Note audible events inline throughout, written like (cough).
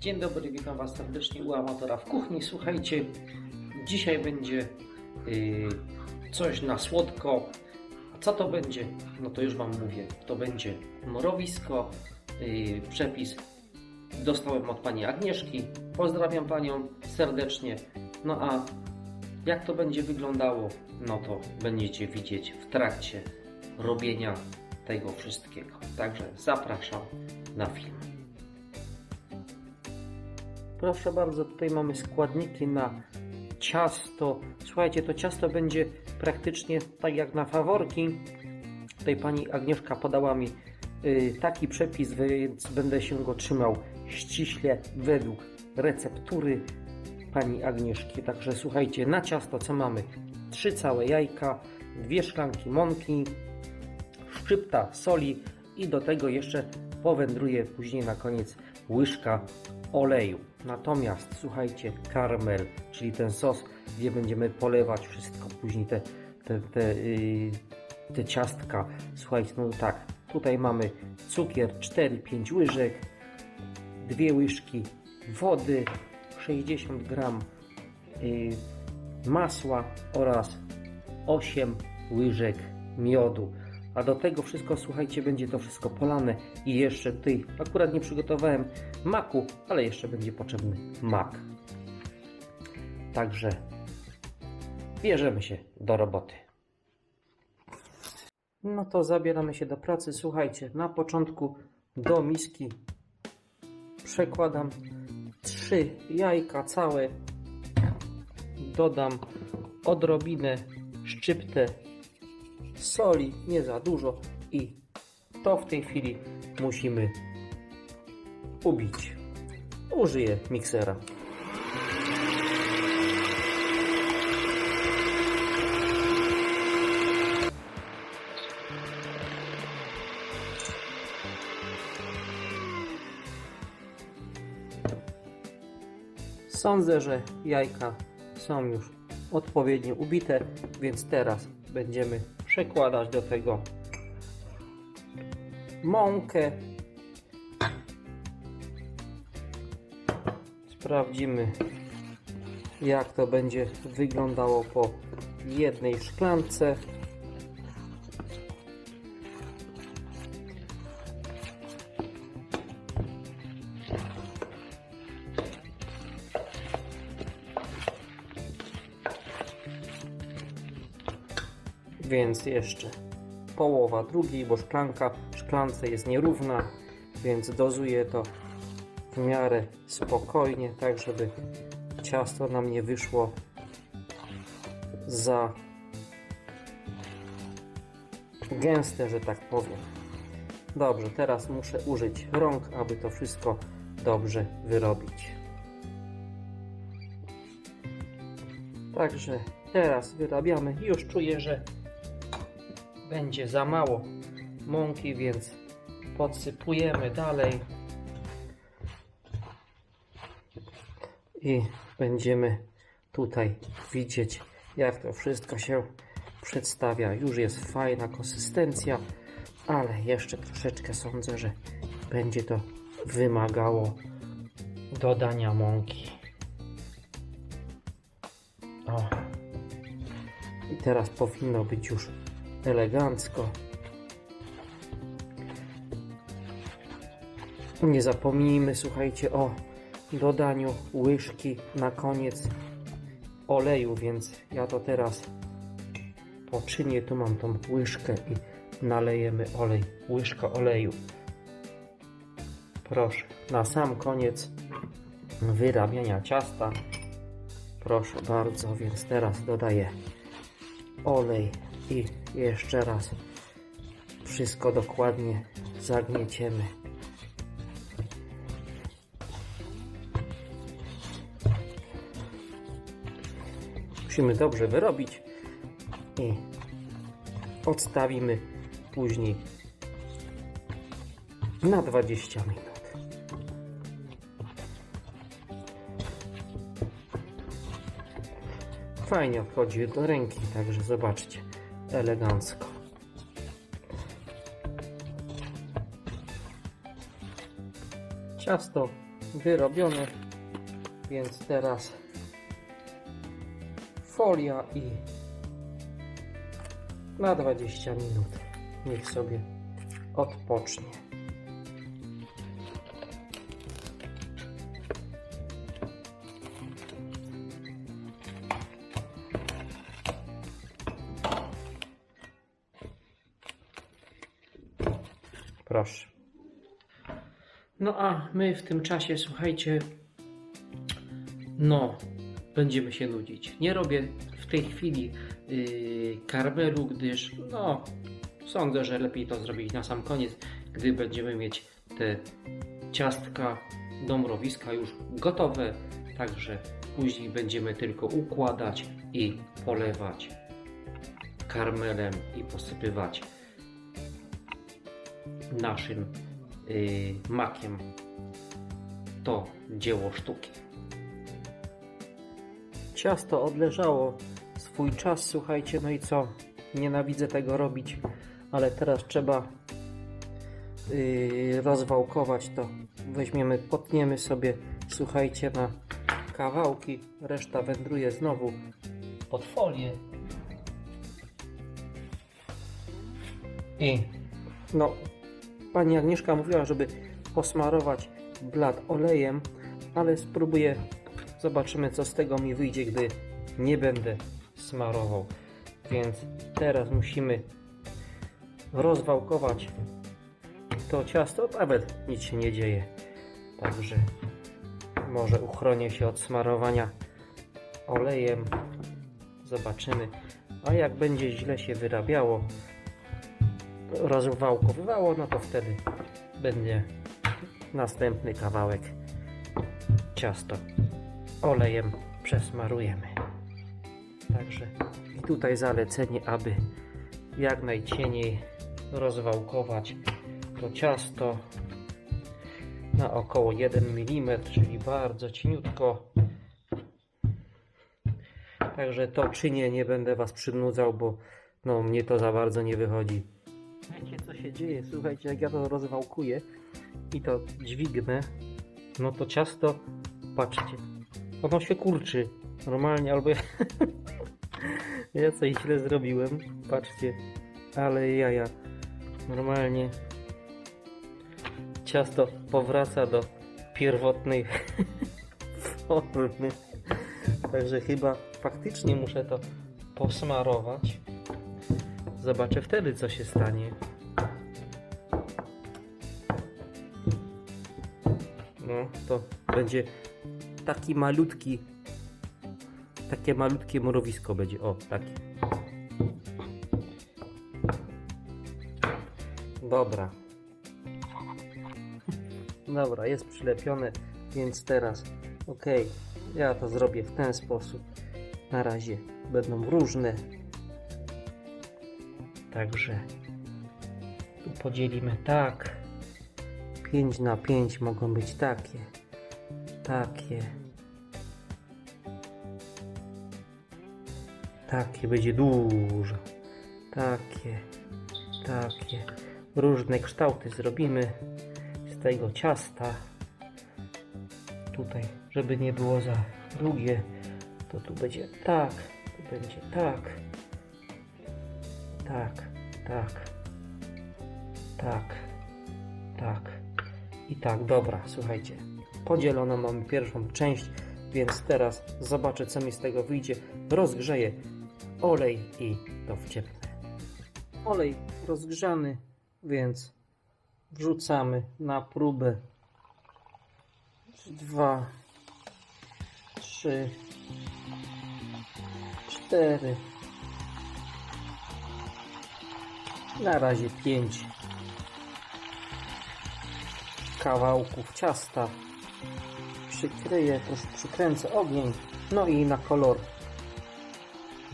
Dzień dobry, witam Was serdecznie u amatora w kuchni. Słuchajcie, dzisiaj będzie yy, coś na słodko. A co to będzie? No to już Wam mówię. To będzie mrowisko. Yy, przepis dostałem od Pani Agnieszki. Pozdrawiam Panią serdecznie. No a jak to będzie wyglądało? No to będziecie widzieć w trakcie robienia tego wszystkiego. Także zapraszam na film. Proszę bardzo, tutaj mamy składniki na ciasto. Słuchajcie, to ciasto będzie praktycznie tak jak na faworki. Tutaj pani Agnieszka podała mi y, taki przepis, więc będę się go trzymał ściśle według receptury pani Agnieszki. Także słuchajcie, na ciasto co mamy? Trzy całe jajka, dwie szklanki mąki, szczypta soli i do tego jeszcze powędruje później na koniec łyżka oleju. Natomiast słuchajcie, karmel, czyli ten sos, gdzie będziemy polewać wszystko później te, te, te, yy, te ciastka. Słuchajcie, no tak, tutaj mamy cukier 4-5 łyżek, dwie łyżki wody, 60 gram yy, masła oraz 8 łyżek miodu. A do tego wszystko, słuchajcie, będzie to wszystko polane i jeszcze tutaj akurat nie przygotowałem maku, ale jeszcze będzie potrzebny mak. Także bierzemy się do roboty. No to zabieramy się do pracy. Słuchajcie, na początku do miski przekładam trzy jajka całe. Dodam odrobinę szczyptę soli, nie za dużo i to w tej chwili musimy ubić. Użyję miksera. Sądzę, że jajka są już odpowiednio ubite, więc teraz będziemy przekładać do tego mąkę. Sprawdzimy, jak to będzie wyglądało po jednej szklance. Więc jeszcze połowa drugiej, bo szklanka w szklance jest nierówna, więc dozuję to w miarę spokojnie, tak żeby ciasto nam nie wyszło za gęste, że tak powiem. Dobrze, teraz muszę użyć rąk, aby to wszystko dobrze wyrobić. Także teraz wyrabiamy. Już czuję, że będzie za mało mąki, więc podsypujemy dalej i będziemy tutaj widzieć jak to wszystko się przedstawia. Już jest fajna konsystencja, ale jeszcze troszeczkę sądzę, że będzie to wymagało dodania mąki. O. I teraz powinno być już elegancko. Nie zapomnijmy, słuchajcie, o dodaniu łyżki na koniec oleju, więc ja to teraz poczynię. Tu mam tą łyżkę i nalejemy olej, łyżka oleju. Proszę, na sam koniec wyrabiania ciasta. Proszę bardzo, więc teraz dodaję olej i jeszcze raz wszystko dokładnie zagnieciemy. Musimy dobrze wyrobić i odstawimy później na 20 minut. Fajnie wchodzi do ręki, także zobaczcie, elegancko. Ciasto wyrobione, więc teraz folia i na 20 minut niech sobie odpocznie. Proszę. No a my w tym czasie, słuchajcie, no, będziemy się nudzić. Nie robię w tej chwili yy, karmelu, gdyż, no, sądzę, że lepiej to zrobić na sam koniec, gdy będziemy mieć te ciastka do mrowiska już gotowe, także później będziemy tylko układać i polewać karmelem i posypywać naszym yy, makiem. To dzieło sztuki. Ciasto odleżało swój czas, słuchajcie, no i co? Nienawidzę tego robić, ale teraz trzeba yy, rozwałkować to. Weźmiemy, potniemy sobie, słuchajcie, na kawałki, reszta wędruje znowu pod folię. I no, pani Agnieszka mówiła, żeby posmarować blat olejem, ale spróbuję, zobaczymy co z tego mi wyjdzie, gdy nie będę smarował. Więc teraz musimy rozwałkować to ciasto, nawet nic się nie dzieje. Także może uchronię się od smarowania olejem. Zobaczymy. A jak będzie źle się wyrabiało, rozwałkowywało, no to wtedy będzie następny kawałek ciasto olejem przesmarujemy. Także i tutaj zalecenie, aby jak najcieniej rozwałkować to ciasto na około 1 mm, czyli bardzo cieniutko. Także to czynię, nie będę Was przynudzał, bo no, mnie to za bardzo nie wychodzi. Wiecie co się dzieje? Słuchajcie, jak ja to rozwałkuję i to dźwignę, no to ciasto, patrzcie, ono się kurczy normalnie, albo ja, (laughs) ja coś źle zrobiłem, patrzcie, ale jaja, normalnie ciasto powraca do pierwotnej (laughs) formy. Także chyba faktycznie muszę to posmarować. Zobaczę wtedy, co się stanie. No, to będzie taki malutki, takie malutkie mrowisko będzie. O, taki. Dobra. Dobra, jest przylepione, więc teraz, ok, ja to zrobię w ten sposób. Na razie będą różne Także tu podzielimy tak. 5 na 5 mogą być takie. Takie. Takie będzie dużo. Takie. Takie. Różne kształty zrobimy z tego ciasta. Tutaj, żeby nie było za długie, to tu będzie tak, tu będzie tak. Tak, tak, tak, tak i tak. Dobra, słuchajcie. Podzielono mamy pierwszą część, więc teraz zobaczę, co mi z tego wyjdzie. Rozgrzeję olej i to wciepnę. Olej rozgrzany, więc wrzucamy na próbę. Dwa, trzy, cztery. Na razie 5 kawałków ciasta. Przykryję, też przykręcę ogień. No i na kolor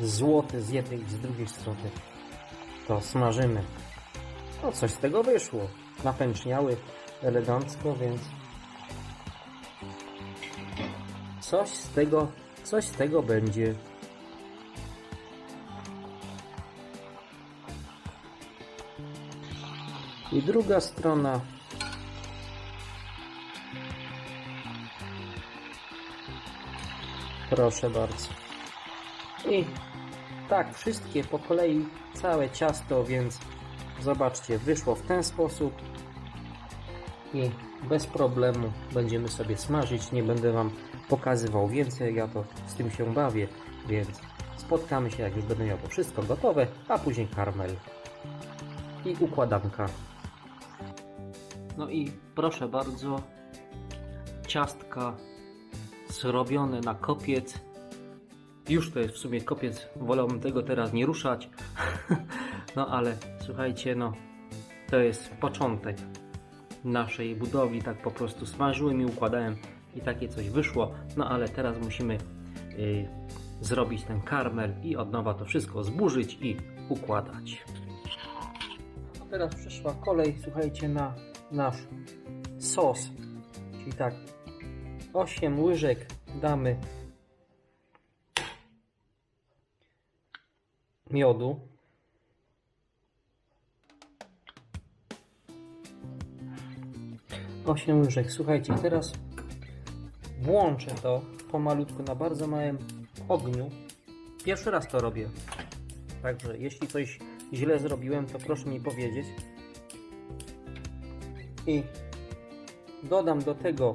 złoty z jednej i z drugiej strony to smażymy. No coś z tego wyszło. Napęczniały elegancko, więc coś z tego, coś z tego będzie. I druga strona. Proszę bardzo. I tak, wszystkie po kolei, całe ciasto, więc zobaczcie, wyszło w ten sposób i bez problemu będziemy sobie smażyć. Nie będę Wam pokazywał więcej, ja to z tym się bawię, więc spotkamy się, jak już będę miał to wszystko gotowe, a później karmel i układanka. No i proszę bardzo, ciastka zrobione na kopiec. Już to jest w sumie kopiec, wolałbym tego teraz nie ruszać. (laughs) No ale słuchajcie, no to jest początek naszej budowli. Tak po prostu smażyłem i układałem i takie coś wyszło. No ale teraz musimy y, zrobić ten karmel i od nowa to wszystko zburzyć i układać. A teraz przyszła kolej, słuchajcie, na nasz sos. Czyli tak, 8 łyżek damy miodu. Osiem łyżek. Słuchajcie, teraz włączę to pomalutku na bardzo małym ogniu. Pierwszy raz to robię. Także jeśli coś źle zrobiłem, to proszę mi powiedzieć. I dodam do tego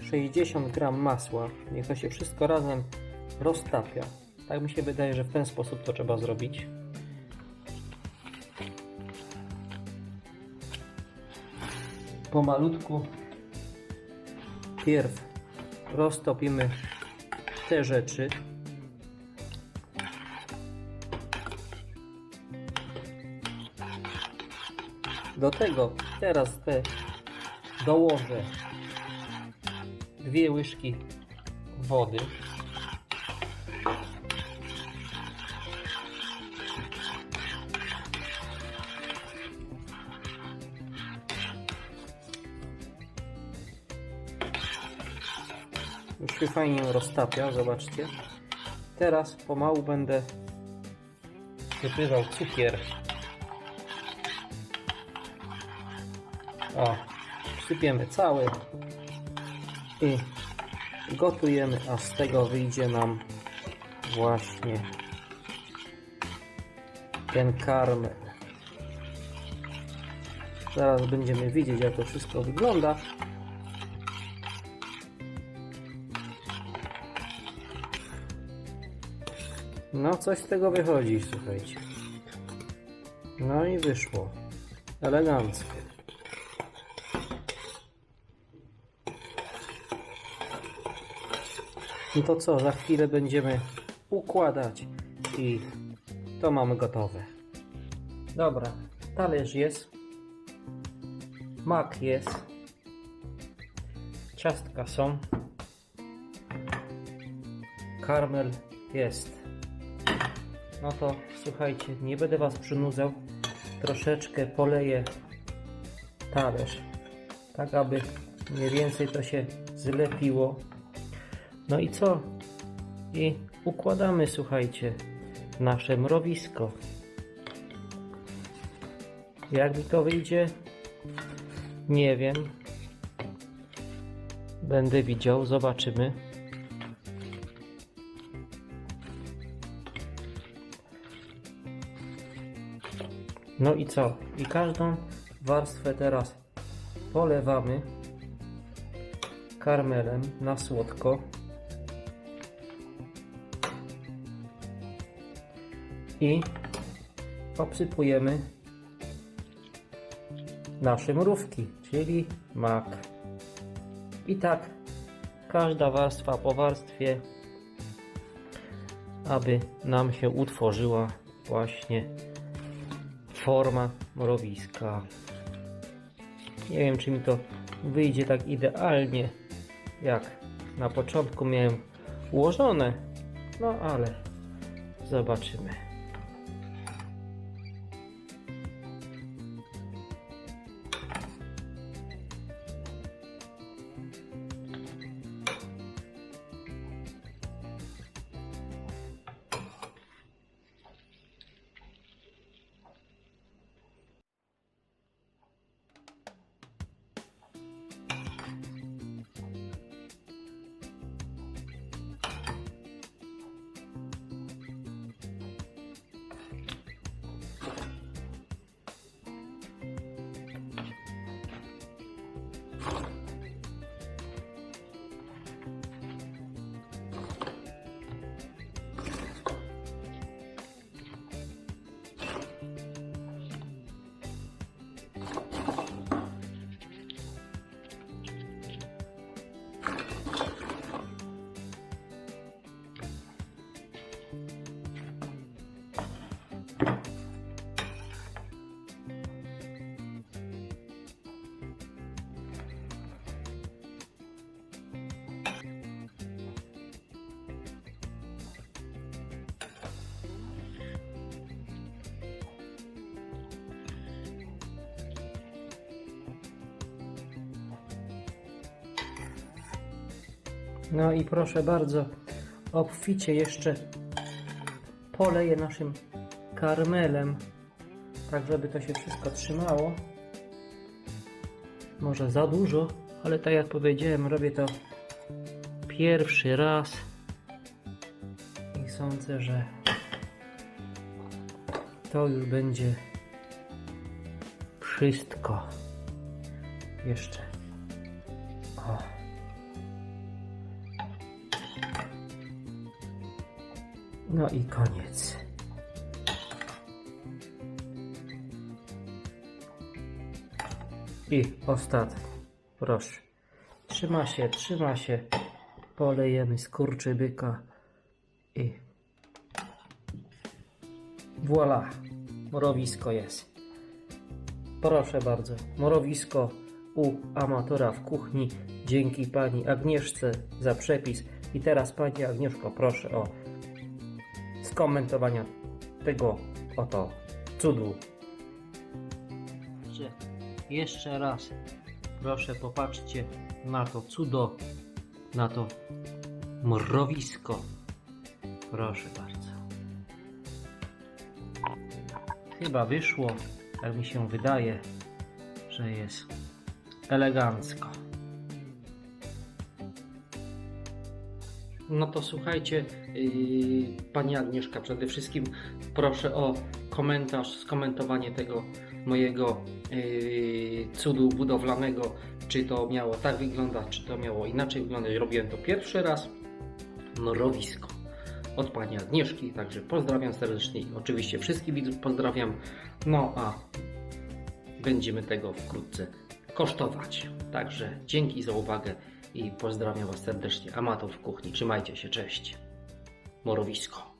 60 gram masła. Niech to się wszystko razem roztapia. Tak mi się wydaje, że w ten sposób to trzeba zrobić. Pomalutku pierw roztopimy te rzeczy. Do tego teraz te dołożę dwie łyżki wody. Już się fajnie roztapia, zobaczcie. Teraz pomału będę wypływał cukier. O, sypiemy cały i gotujemy, a z tego wyjdzie nam właśnie ten karmel. Zaraz będziemy widzieć, jak to wszystko wygląda. No, coś z tego wychodzi, słuchajcie. No i wyszło. Elegancko. To co, za chwilę będziemy układać i to mamy gotowe. Dobra, talerz jest, mak jest, ciastka są, karmel jest. No to słuchajcie, nie będę Was przynudzał, troszeczkę poleję talerz, tak aby mniej więcej to się zlepiło. No i co? I układamy, słuchajcie, nasze mrowisko. Jak mi to wyjdzie? Nie wiem. Będę widział, zobaczymy. No i co? I każdą warstwę teraz polewamy karmelem na słodko. I obsypujemy nasze mrówki, czyli mak. I tak każda warstwa po warstwie, aby nam się utworzyła właśnie forma mrowiska. Nie wiem, czy mi to wyjdzie tak idealnie, jak na początku miałem ułożone, no ale zobaczymy. No i proszę bardzo, obficie jeszcze poleję naszym karmelem, tak żeby to się wszystko trzymało. Może za dużo, ale tak jak powiedziałem, robię to pierwszy raz i sądzę, że to już będzie wszystko. Jeszcze. O. No i koniec. I ostatni. Proszę. Trzyma się, trzyma się. Polejemy skurczybyka i Voila, morowisko jest. Proszę bardzo, morowisko u amatora w kuchni. Dzięki pani Agnieszce za przepis. I teraz pani Agnieszko, proszę o skomentowania tego oto cudu. Jeszcze raz, proszę popatrzcie na to cudo, na to mrowisko. Proszę bardzo. Chyba wyszło, jak mi się wydaje, że jest elegancko. No to słuchajcie, yy, Pani Agnieszka, przede wszystkim proszę o komentarz, skomentowanie tego mojego yy, cudu budowlanego, czy to miało tak wyglądać, czy to miało inaczej wyglądać. Robiłem to pierwszy raz, mrowisko od Pani Agnieszki, także pozdrawiam serdecznie i oczywiście wszystkich widzów pozdrawiam, no a będziemy tego wkrótce kosztować. Także dzięki za uwagę i pozdrawiam Was serdecznie. Amator w kuchni. Trzymajcie się, cześć. Morowisko.